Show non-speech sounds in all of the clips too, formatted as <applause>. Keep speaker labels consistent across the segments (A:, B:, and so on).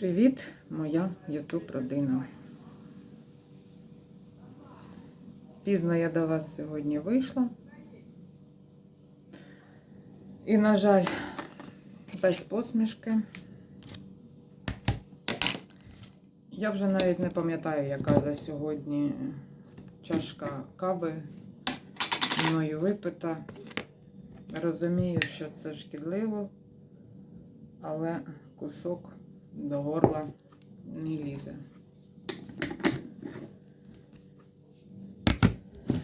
A: Привіт, моя YouTube родина. Пізно я до вас сьогодні вийшла. І, на жаль, без посмішки. Я вже навіть не пам'ятаю, яка за сьогодні чашка кави мною випита. Розумію, що це шкідливо, але кусок до горла не лізе.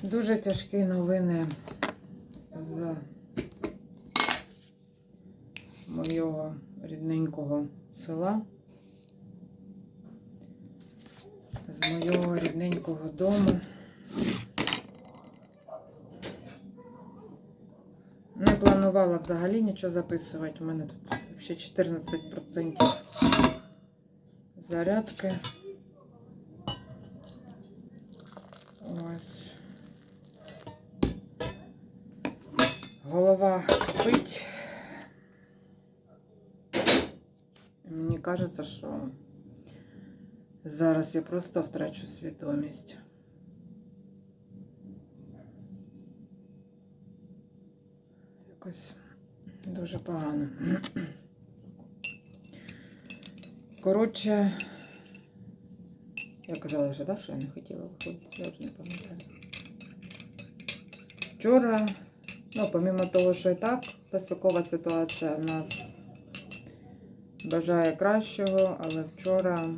A: Дуже тяжкі новини з моєго рідненького села, з моєго рідненького дому. Не планувала взагалі нічого записувати. У мене тут ще 14% зарядки. Ось. Голова кипить. Мені кажеться, що зараз я просто втрачу свідомість. Якось дуже погано. Коротше, я казала вже, да, що я не хотіла виходити, я вже не пам'ятаю. Вчора, ну, помимо того, що і так, безпекова ситуація в нас бажає кращого, але вчора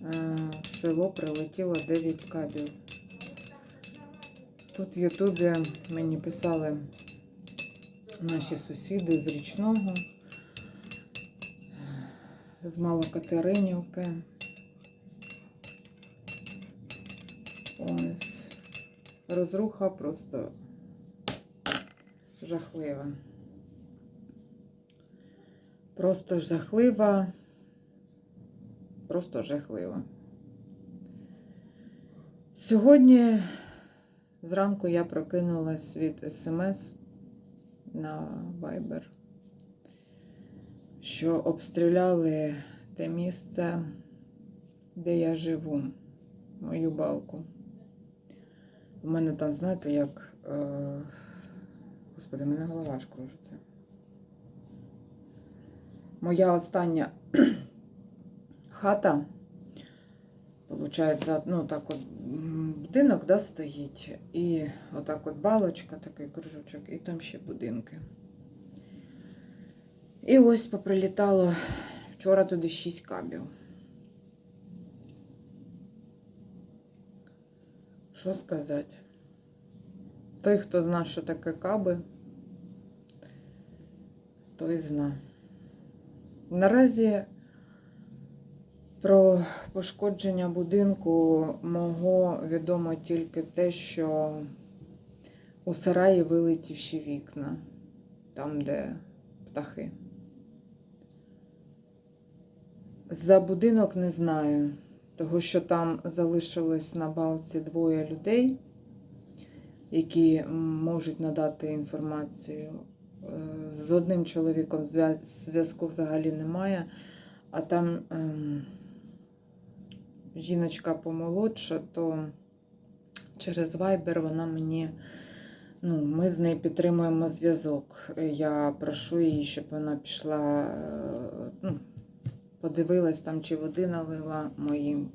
A: е, в село прилетіло 9 кабів. Тут в Ютубі мені писали наші сусіди з річного, з Малокатеринівки. Ось. Розруха просто жахлива. Просто жахлива. Просто жахлива. Сьогодні зранку я прокинулась від смс на Viber, що обстріляли те місце, де я живу, мою балку. У мене там, знаєте, як. Е... Господи, мене голова аж кружиться. Моя остання <clears throat> хата, виходить, ну так от будинок да, стоїть, і отак от балочка, такий кружочок, і там ще будинки. І ось поприлітало вчора туди 6 кабів. Що сказати? Той, хто знає, що таке каби, той зна. Наразі про пошкодження будинку мого відомо тільки те, що у сараї вилетівші вікна, там, де птахи. За будинок не знаю, того що там залишилось на балці двоє людей, які можуть надати інформацію. З одним чоловіком зв'язку взагалі немає, а там ем, жіночка помолодша, то через Viber вона мені, ну, ми з нею підтримуємо зв'язок. Я прошу її, щоб вона пішла, ну, подивилась там, чи води налила моїм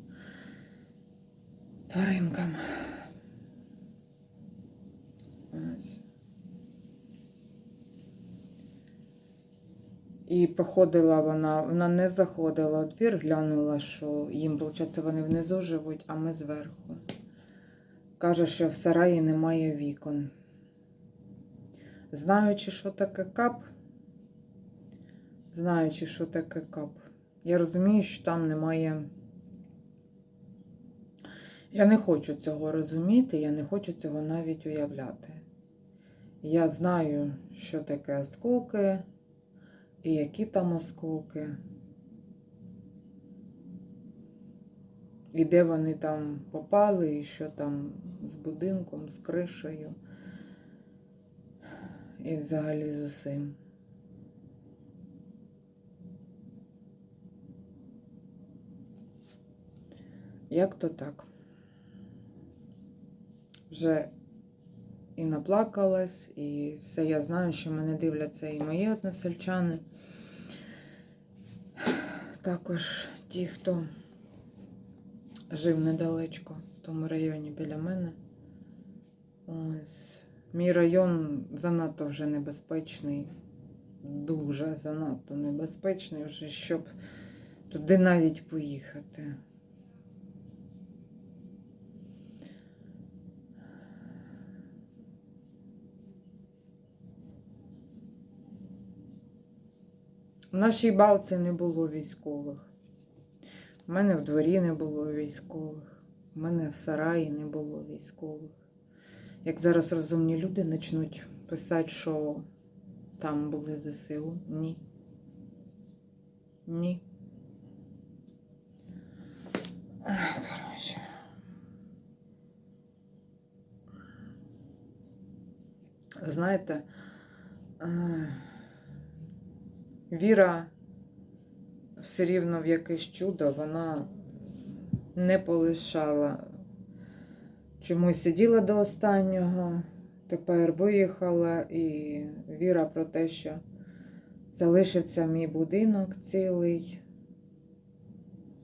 A: тваринкам. І проходила вона, вона не заходила у двір, глянула, що їм, виходить, вони внизу живуть, а ми зверху. Каже, що в сараї немає вікон. Знаючи, що таке кап, знаючи, що таке кап, я розумію, що там немає. Я не хочу цього розуміти, я не хочу цього навіть уявляти. Я знаю, що таке осколки. І які там осколки, і де вони там попали, і що там з будинком, з кришею, і взагалі з усім. Як то так? Вже і наплакалась, і все я знаю, що мене дивляться і мої односельчани. Також ті, хто жив недалечко в тому районі біля мене. Ось. Мій район занадто вже небезпечний. Дуже занадто небезпечний, вже щоб туди навіть поїхати. В нашій балці не було військових. У мене в дворі не було військових. У мене в сараї не було військових. Як зараз розумні люди почнуть писати, що там були ЗСУ. Ні. Ні. Коротше. Знаєте, е, віра все рівно в якесь чудо, вона не полишала. Чомусь сиділа до останнього, тепер виїхала, і віра про те, що залишиться мій будинок цілий,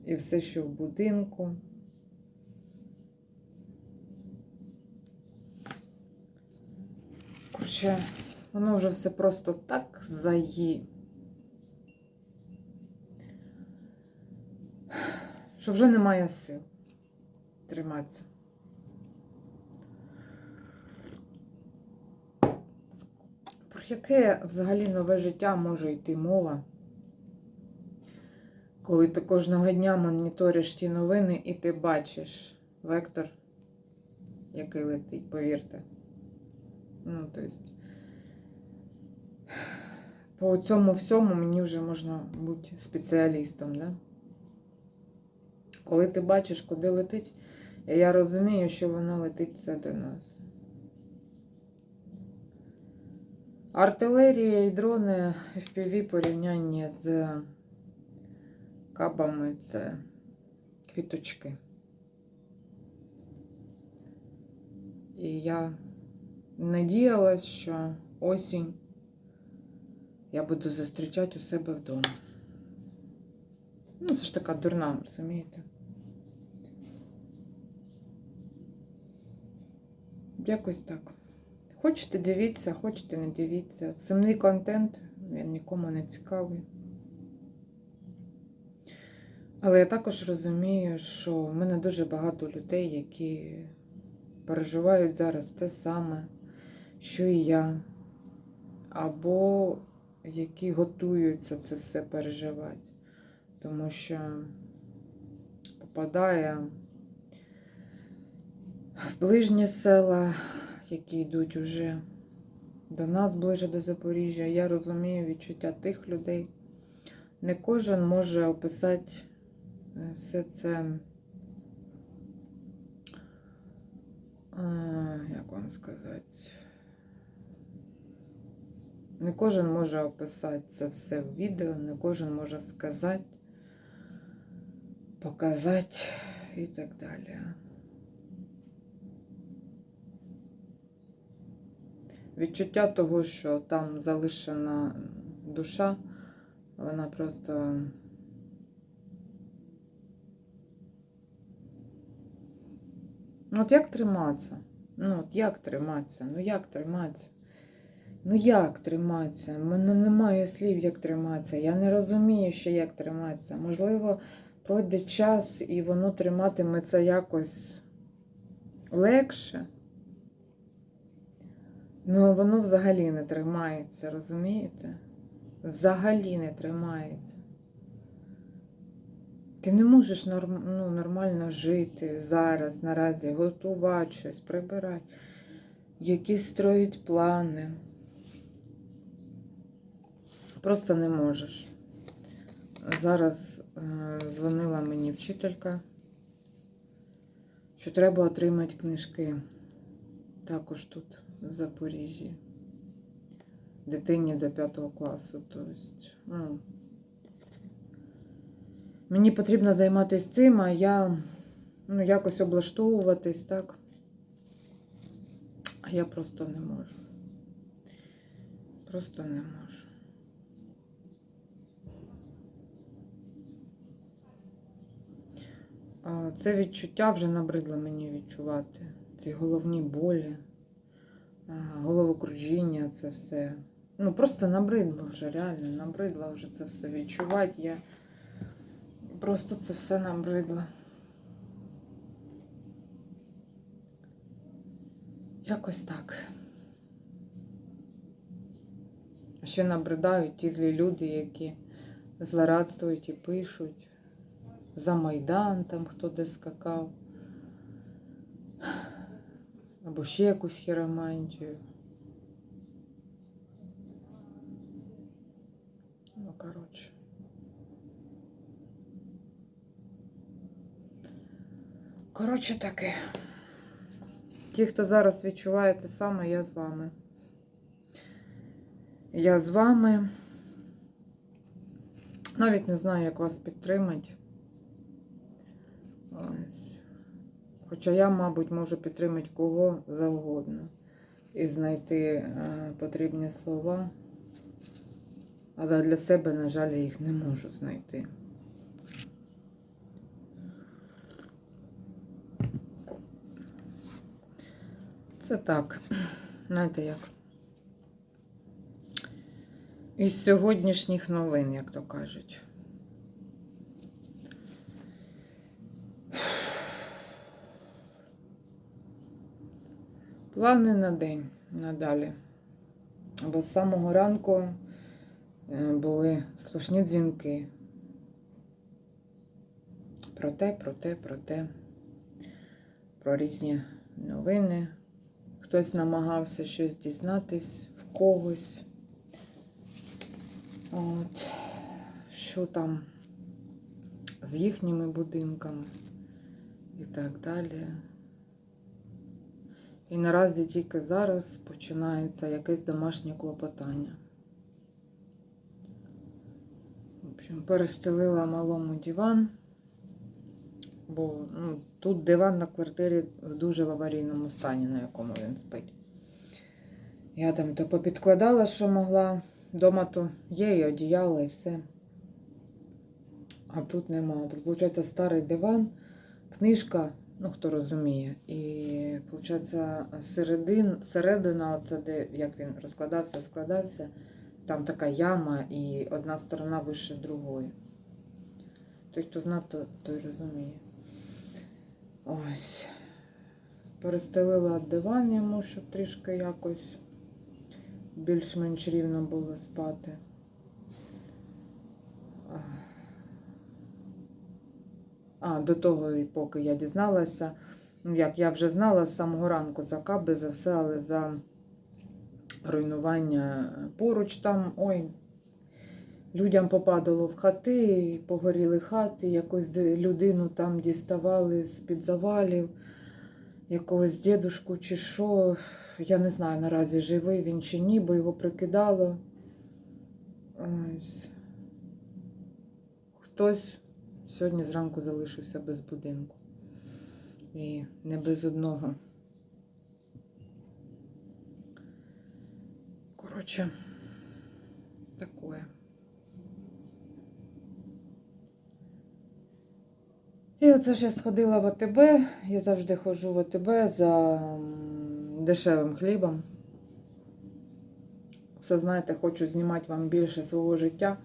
A: і все, що в будинку. Короче, воно вже все просто так заї. Що вже немає сил триматися. Про яке взагалі нове життя може йти мова? Коли ти кожного дня моніториш ті новини і ти бачиш вектор, який летить, повірте. Ну, то есть, по цьому всьому мені вже можна бути спеціалістом, да? Коли ти бачиш, куди летить, я розумію, що воно летить все до нас. Артилерія і дрони FPV порівнянні з кабами це квіточки. І я надіялась, що осінь я буду зустрічати у себе вдома. Ну, це ж така дурна, розумієте? Якось так. Хочете дивіться, хочете не дивіться. Сумний контент, він нікому не цікавий. Але я також розумію, що в мене дуже багато людей, які переживають зараз те саме, що і я, або які готуються це все переживати. Тому що попадає в ближні села, які йдуть уже до нас ближче до Запоріжжя. Я розумію відчуття тих людей. Не кожен може описати е, все це, е, як вам сказати, не кожен може описати це все в відео, не кожен може сказати, показати і так далі. Відчуття того, що там залишена душа, вона просто. Ну, от як триматися? Ну, от як триматися? Ну як триматися? Ну як триматися? У мене немає слів, як триматися. Я не розумію, ще як триматися. Можливо, пройде час і воно триматиметься якось легше. Ну, воно взагалі не тримається, розумієте? Взагалі не тримається. Ти не можеш норм, ну, нормально жити зараз, наразі, готувати щось, прибирати, якісь строїть плани. Просто не можеш. Зараз е, дзвонила мені вчителька, що треба отримати книжки. Також тут, в Запоріжжі. Дитині до 5 класу. Тобто, мені потрібно займатися цим, а я ну, якось облаштовуватись, так? А я просто не можу. Просто не можу. Це відчуття вже набридло мені відчувати. Ці головні болі, головокружіння, це все. Ну, просто набридло вже, реально, набридло вже це все відчувати. Я просто це все набридло. Якось так. Ще набридають ті злі люди, які злорадствують і пишуть. За Майдан там хто де скакав. Або ще якусь хіромантію. Ну, коротше. Коротше таке. Ті, хто зараз відчуває те саме, я з вами. Я з вами. Навіть не знаю, як вас підтримати. Ось. Хоча я, мабуть, можу підтримати кого завгодно і знайти е, потрібні слова. Але для себе, на жаль, я їх не можу знайти. Це так, знаєте як. Із сьогоднішніх новин, як то кажуть. Плани на день надалі. Бо з самого ранку е, були слушні дзвінки. Про те, про те, про те, про різні новини. Хтось намагався щось дізнатись в когось. От, що там з їхніми будинками і так далі. І наразі тільки зараз починається якесь домашнє клопотання. В общем, перестелила малому диван, бо ну, тут диван на квартирі в дуже в аварійному стані, на якому він спить. Я там то попідкладала, що могла. Дома то є і одіяло, і все. А тут нема. Тут, виходить, старий диван, книжка, ну хто розуміє. І, виходить, середин, середина, оце де, як він розкладався, складався, там така яма і одна сторона вище другої. Той, хто знає, то, той розуміє. Ось. Перестелила диван йому, щоб трішки якось більш-менш рівно було спати. А, до того, і поки я дізналася, ну як я вже знала з самого ранку за каби, за все, але за руйнування поруч там, ой, людям попадало в хати, погоріли хати, якусь людину там діставали з-під завалів, якогось дідушку чи що. Я не знаю наразі живий він чи ні, бо його прикидало. Ось. Хтось сьогодні зранку залишився без будинку. І не без одного. Коротше, такое. І оце ж я сходила в АТБ. Я завжди ходжу в АТБ за дешевим хлібом. Все знаєте, хочу знімати вам більше свого життя,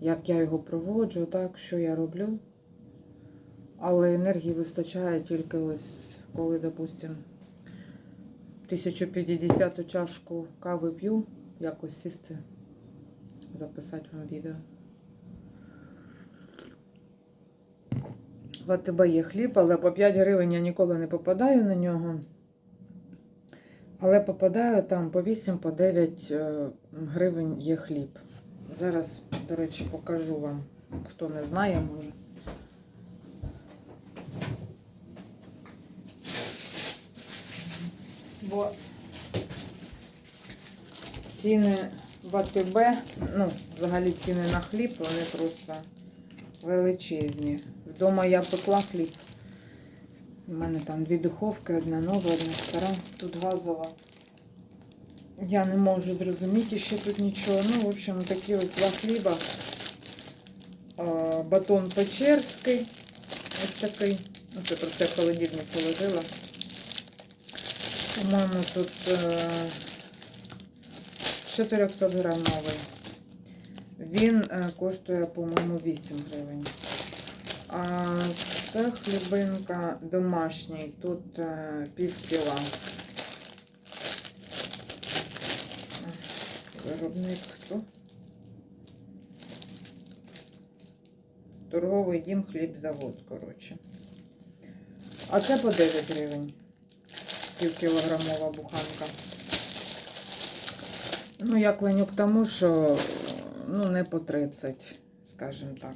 A: як я його проводжу, так, що я роблю. Але енергії вистачає тільки ось, коли, допустим, 1050 чашку кави п'ю, якось сісти, записати вам відео. В АТБ є хліб, але по 5 гривень я ніколи не попадаю на нього. Але попадаю там по 8, по 9 е, гривень є хліб. Зараз, до речі, покажу вам, хто не знає, може. Бо ціни в АТБ, ну, взагалі ціни на хліб, вони просто величезні. Вдома я пекла хліб. У мене там дві духовки, одна нова, одна стара, тут газова. Я не можу зрозуміти ще тут нічого. Ну, в общем, такі ось два хліба. Батон Печерський. Ось такий. Ну, це просто я в холодильник положила. По-моєму, тут е, 400 грамовий. Він е, коштує, по-моєму, 8 гривень. А це хлібинка домашній. Тут е, пів кіла. Виробник хто? Торговий дім хлібзавод, коротше. А це по 9 гривень. Півкілограмова буханка. Ну, я клоню к тому, що ну, не по 30, скажімо так.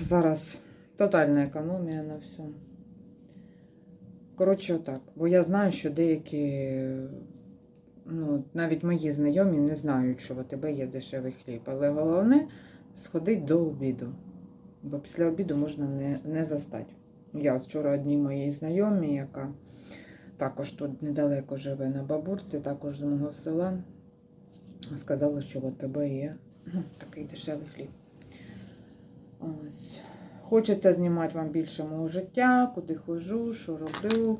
A: Зараз тотальна економія на всьому. Коротше, отак. Бо я знаю, що деякі, ну, навіть мої знайомі не знають, що в АТБ є дешевий хліб. Але головне сходить до обіду. Бо після обіду можна не, не застати. Я вчора одній моїй знайомій, яка також тут недалеко живе на бабурці, також з мого села, сказала, що в АТБ є <clears throat> такий дешевий хліб. Ось. Хочеться знімати вам більше мого життя, куди ходжу, що роблю.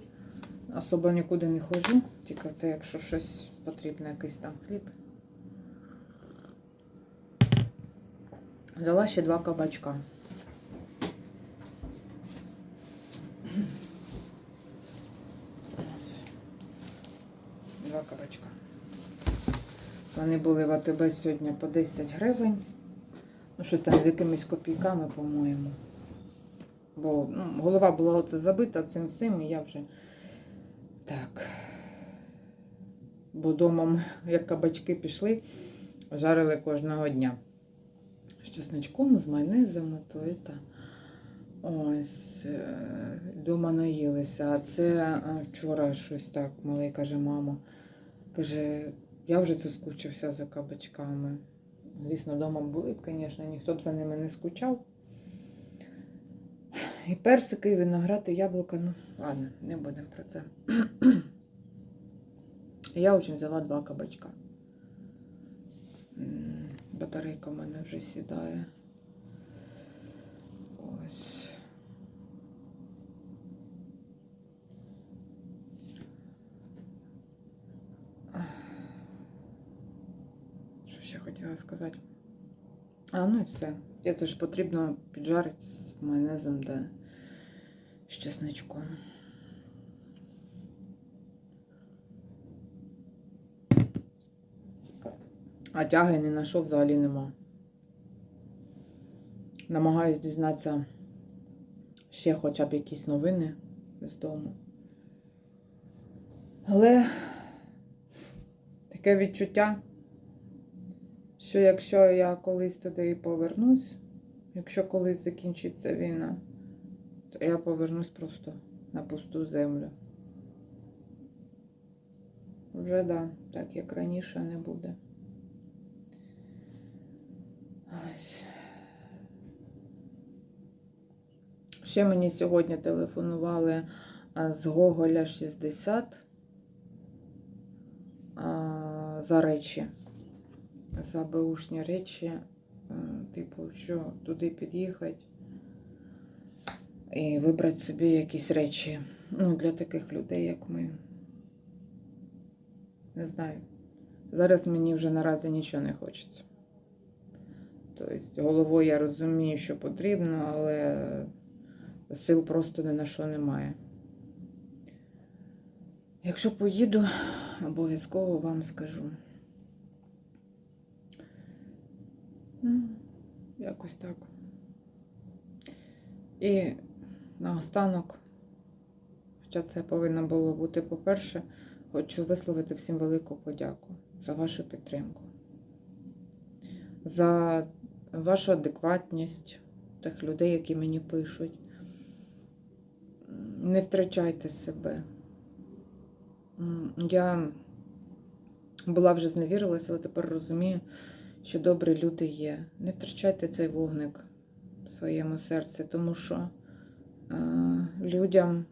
A: Особо нікуди не ходжу, тільки це, якщо щось потрібно, якийсь там хліб. Взяла ще два кабачка. Два кабачка. Вони були в АТБ сьогодні по 10 гривень. Ну, щось там з якимись копійками, по-моєму. Бо ну, голова була оце забита цим всім, і я вже так. Бо домом, як кабачки пішли, жарили кожного дня. З чесночком, з майонезом, то і та. Ось, е, дома наїлися. А це е, вчора щось так, малий каже, мама. Каже, я вже соскучився за кабачками. Звісно, вдома були б, звісно, ніхто б за ними не скучав. І персики, і виноград, і яблука. Ну, ладно, не будемо про це. Я очень взяла два кабачка. Батарейка в мене вже сідає. Ось. Що ще хотіла сказати? А, ну і все. І Це ж потрібно піджарити з майонезом да з чесночком. А тяги не знайшов, взагалі нема. Намагаюсь дізнатися ще хоча б якісь новини з дому. Але таке відчуття, що якщо я колись туди повернусь, якщо колись закінчиться війна, то я повернусь просто на пусту землю. Вже да, так як раніше не буде. Ось. Ще мені сьогодні телефонували з Гоголя 60 а, за речі, за беушні речі, е, типу, що туди під'їхати і вибрати собі якісь речі. Ну, для таких людей, як ми. Не знаю. Зараз мені вже наразі нічого не хочеться. Тобто, головою я розумію, що потрібно, але сил просто ні на що немає. Якщо поїду, обов'язково вам скажу. Ну, якось так. І наостанок, хоча це повинно було бути по-перше, хочу висловити всім велику подяку за вашу підтримку, за вашу адекватність тих людей, які мені пишуть. Не втрачайте себе. Я була вже зневірилася, але тепер розумію, що добрі люди є. Не втрачайте цей вогник в своєму серці, тому що е, людям,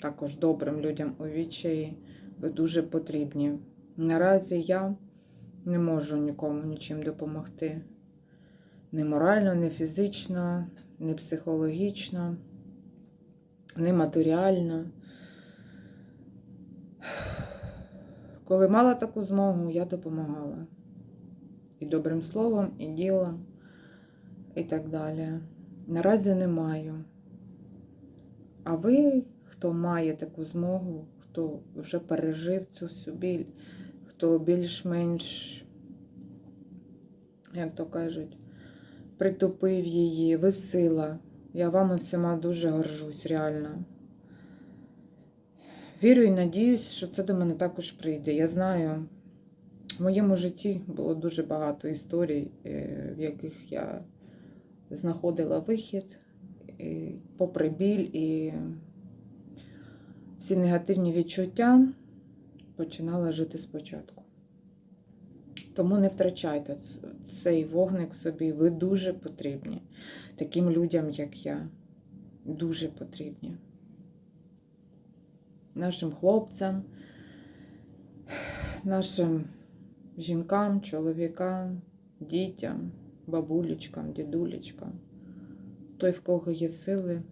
A: також добрим людям у відчаї, ви дуже потрібні. Наразі я не можу нікому нічим допомогти. Ні морально, ні фізично, ні психологічно, ні матеріально. Коли мала таку змогу, я допомагала. І добрим словом, і ділом, і так далі. Наразі не маю. А ви, хто має таку змогу, хто вже пережив цю всю біль, хто більш-менш, як то кажуть, притупив її, ви сила. Я вами всіма дуже горжусь, реально. Вірю і надіюсь, що це до мене також прийде. Я знаю, в моєму житті було дуже багато історій, е, в яких я знаходила вихід, попри біль і всі негативні відчуття починала жити спочатку. Тому не втрачайте цей вогник собі. Ви дуже потрібні. Таким людям, як я, дуже потрібні. Нашим хлопцям, <sighs> нашим жінкам, чоловікам, дітям, бабулечкам, дідулечкам. Той, в кого є сили,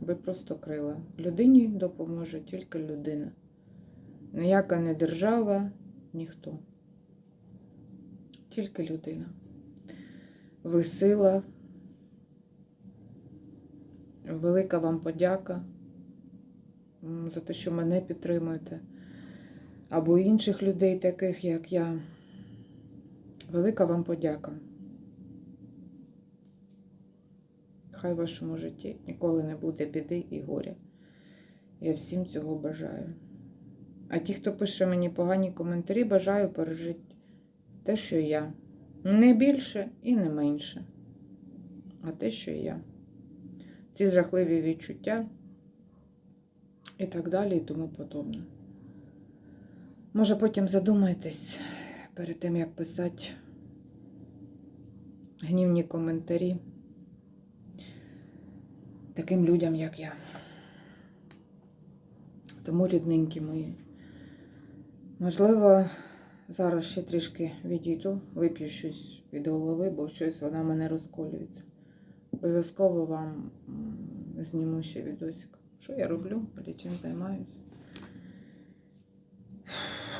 A: ви просто крила. Людині допоможе тільки людина. Ніяка не держава, ніхто. Тільки людина. Ви сила. Велика вам подяка за те, що мене підтримуєте. Або інших людей, таких як я. Велика вам подяка. Хай в вашому житті ніколи не буде біди і горя. Я всім цього бажаю. А ті, хто пише мені погані коментарі, бажаю пережити те, що я. Не більше і не менше. А те, що я. Ці жахливі відчуття і так далі, і тому подобне. Може, потім задумайтесь перед тим, як писати гнівні коментарі таким людям, як я. Тому, рідненькі мої, можливо, зараз ще трішки відійду, вип'ю щось від голови, бо щось вона мене розколюється. Обов'язково вам зніму ще відосик. Що я роблю, чим займаюся.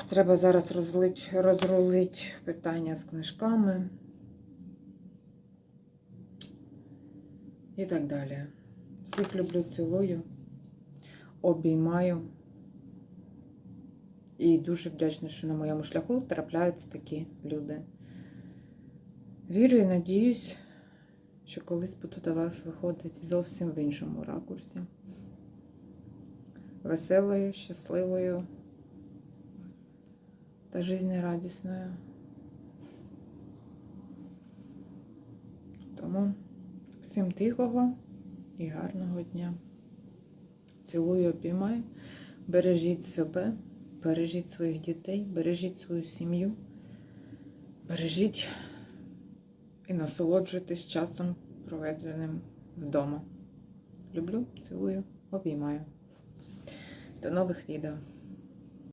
A: Треба зараз розрулити питання з книжками. І так далі. Всіх люблю, цілую, обіймаю. І дуже вдячна, що на моєму шляху трапляються такі люди. Вірю і надіюсь, що колись буду до вас виходити зовсім в іншому ракурсі. Веселою, щасливою та жизнерадісною. Тому всім тихого і гарного дня. Цілую, обіймаю. Бережіть себе, бережіть своїх дітей, бережіть свою сім'ю, бережіть і насолоджуйтесь часом, проведеним вдома. Люблю, цілую, обіймаю. До нових відео.